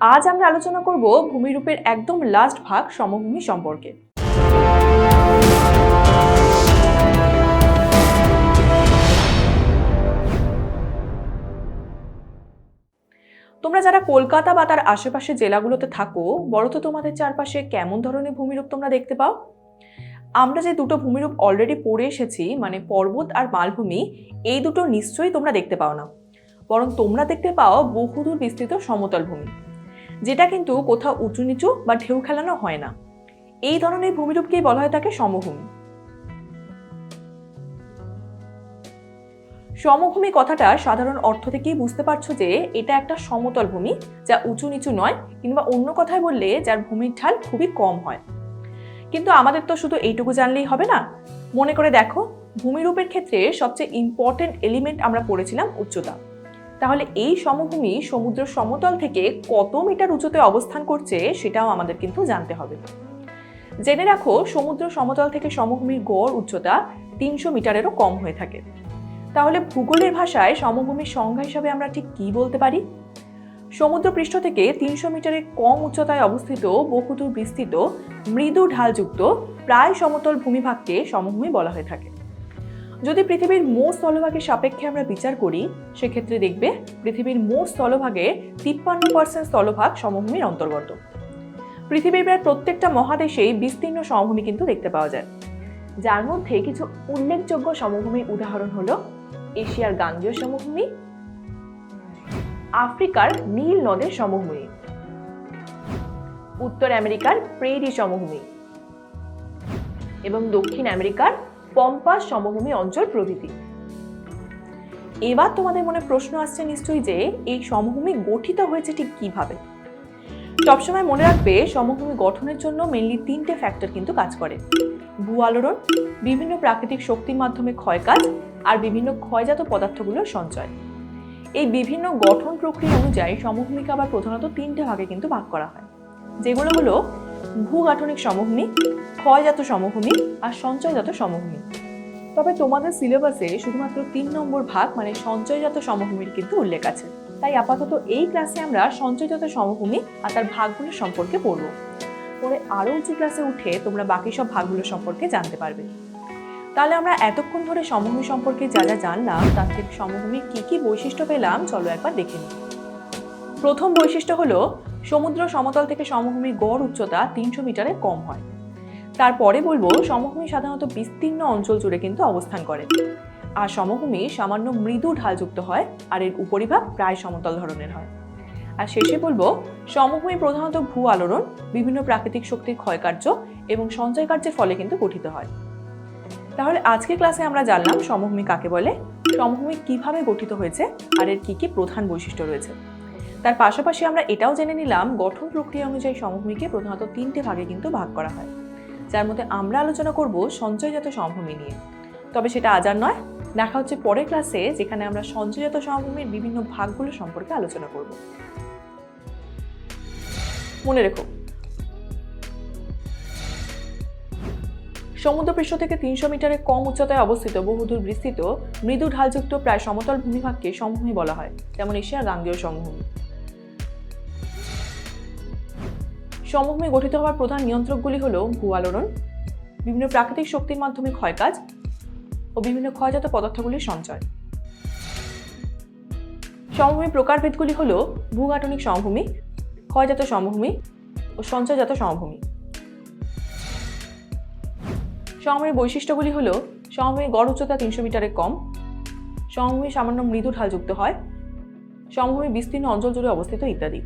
আজ আমরা আলোচনা করব ভূমিরূপের একদম লাস্ট ভাগ সমভূমি সম্পর্কে। তোমরা যারা কলকাতা বা তার আশেপাশে জেলাগুলোতে থাকো বড় তো তোমাদের চারপাশে কেমন ধরনের ভূমিরূপ তোমরা দেখতে পাও? আমরা যে দুটো ভূমিরূপ অলরেডি পড়ে এসেছি মানে পর্বত আর মালভূমি, এই দুটো নিশ্চয়ই তোমরা দেখতে পাও না। বরং তোমরা দেখতে পাও বহুদূর বিস্তৃত সমতল ভূমি, যেটা কিন্তু কোথাও উঁচু নিচু বা ঢেউ খেলানো হয় না। এই ধরনের ভূমিরূপকেই বলা হয় তাকে সমভূমি। সমভূমি কথাটা সাধারণ অর্থ থেকেই বুঝতে পারছ যে এটা একটা সমতল ভূমি, যা উঁচু নিচু নয়, কিংবা অন্য কথায় বললে যার ভূমির ঢাল খুবই কম হয়। কিন্তু আমাদের তো শুধু এইটুকু জানলেই হবে না। মনে করে দেখো, ভূমিরূপের ক্ষেত্রে সবচেয়ে ইম্পর্টেন্ট এলিমেন্ট আমরা পড়েছিলাম উচ্চতা। তাহলে এই সমভূমি সমুদ্র সমতল থেকে কত মিটার উঁচুতে অবস্থান করছে সেটাও আমাদের কিন্তু জানতে হবে। জেনে রাখো, সমুদ্র সমতল থেকে সমভূমির গড় উচ্চতা তিনশো মিটারেরও কম হয়ে থাকে। তাহলে ভূগোলের ভাষায় সমভূমির সংজ্ঞা হিসাবে আমরা ঠিক কি বলতে পারি? সমুদ্রপৃষ্ঠ থেকে তিনশো মিটারের কম উচ্চতায় অবস্থিত বহুদূর বিস্তৃত মৃদু ঢালযুক্ত প্রায় সমতল ভূমিভাগকে সমভূমি বলা হয়ে থাকে। যদি পৃথিবীর মোট স্থলভাগের সাপেক্ষে আমরা বিচার করি, সেক্ষেত্রে দেখবে পৃথিবীর মোট স্থলভাগে তিপ্পান্ন পার্সেন্ট স্থলভাগ সমভূমির অন্তর্গত। পৃথিবীর প্রায় প্রত্যেকটা মহাদেশেই বিস্তীর্ণ সমভূমি কিন্তু দেখতে পাওয়া যায়। যার মধ্যে কিছু উল্লেখযোগ্য সমভূমির উদাহরণ হলো এশিয়ার গাঙ্গীয় সমভূমি, আফ্রিকার নীল নদের সমভূমি, উত্তর আমেরিকার প্রেরি সমভূমি এবং দক্ষিণ আমেরিকার পম্পাস সমভূমি অঞ্চল প্রভৃতি। এবার তোমাদের মনে প্রশ্ন আসছে নিশ্চয়ই যে, এই সমভূমি গঠিত হয়েছে ঠিক কীভাবে? সবসময় মনে রাখবে, সমভূমি গঠনের জন্য মেনলি তিনটে ফ্যাক্টর কিন্তু কাজ করে। ভূ আলোড়ন, বিভিন্ন প্রাকৃতিক শক্তির মাধ্যমে ক্ষয়কাজ আর বিভিন্ন ক্ষয়জাত পদার্থগুলোর সঞ্চয়। এই বিভিন্ন গঠন প্রক্রিয়া অনুযায়ী সমভূমিকে আবার প্রধানত তিনটে ভাগে কিন্তু ভাগ করা হয়। যেগুলো হলো ভূগাঠনিক সমভূমি, ক্ষয়জাত সমভূমি আর সঞ্চয়জাত সমভূমি। তবে তোমাদের সিলেবাসে শুধুমাত্র তিন নম্বর ভাগ মানে সঞ্চয়জাত সমভূমির কিন্তু উল্লেখ আছে। তাই আপাতত এই ক্লাসে আমরা সঞ্চয়জাত সমভূমি আর তার ভাগগুলো সম্পর্কে পড়ব। পরে আরও উঁচু ক্লাসে উঠে তোমরা বাকি সব ভাগগুলো সম্পর্কে জানতে পারবে। তাহলে আমরা এতক্ষণ ধরে সমভূমি সম্পর্কে যা যা জানলাম, তার থেকে সমভূমির কী কী বৈশিষ্ট্য পেলাম, চলো একবার দেখে নিই। প্রথম বৈশিষ্ট্য হলো সমুদ্র সমতল থেকে সমভূমির গড় উচ্চতা তিনশো মিটারে কম হয়। তারপরে বলব, সমভূমি সাধারণত বিস্তীর্ণ অঞ্চল জুড়ে কিন্তু অবস্থান করে। আর সমভূমি সামান্য মৃদু ঢালযুক্ত হয়, আর এর উপরিভাগ প্রায় সমতল ধরনের হয়। আর শেষে বলব, সমভূমি প্রধানত ভূ আলোড়ন, বিভিন্ন প্রাকৃতিক শক্তির ক্ষয়কার্য এবং সঞ্চয় কার্যের ফলে কিন্তু গঠিত হয়। তাহলে আজকের ক্লাসে আমরা জানলাম, সমভূমি কাকে বলে, সমভূমি কীভাবে গঠিত হয়েছে, আর এর কি কি প্রধান বৈশিষ্ট্য রয়েছে। তার পাশাপাশি আমরা এটাও জেনে নিলাম, গঠন প্রক্রিয়া অনুযায়ী সমভূমিকে প্রধানত তিনটে ভাগে কিন্তু ভাগ করা হয়। যার মধ্যে আমরা আলোচনা করব সঞ্চয়জাত সমভূমি নিয়ে। তবে সেটা আজ আর নয়, দেখা হচ্ছে পরের ক্লাসে, যেখানে আমরা সঞ্চয়জাত সমভূমির বিভিন্ন ভাগগুলো সম্পর্কে আলোচনা করব। মনে রেখো, সমুদ্রপৃষ্ঠ থেকে তিনশো মিটারের কম উচ্চতায় অবস্থিত, বহুদূর বিস্তৃত, মৃদু ঢালযুক্ত, প্রায় সমতল ভূমিভাগকে সমভূমি বলা হয়, যেমন এশিয়ার গাঙ্গেয় সমভূমি। সমভূমি গঠিত হওয়ার প্রধান নিয়ন্ত্রকগুলি হল ভূ আলোড়ন, বিভিন্ন প্রাকৃতিক শক্তির মাধ্যমে ক্ষয়কাজ ও বিভিন্ন ক্ষয়জাত পদার্থগুলির সঞ্চয়। সমভূমি প্রকারভেদগুলি হল ভূগাঠনিক সমভূমি, ক্ষয়জাত সমভূমি ও সঞ্চয়জাত সমভূমি। সমভূমির বৈশিষ্ট্যগুলি হল সমভূমির গড় উচ্চতা তিনশো মিটারের কম সমভূমি সামান্য মৃদু ঢালযুক্ত হয়, সমভূমি বিস্তীর্ণ অঞ্চল জুড়ে অবস্থিত ইত্যাদি।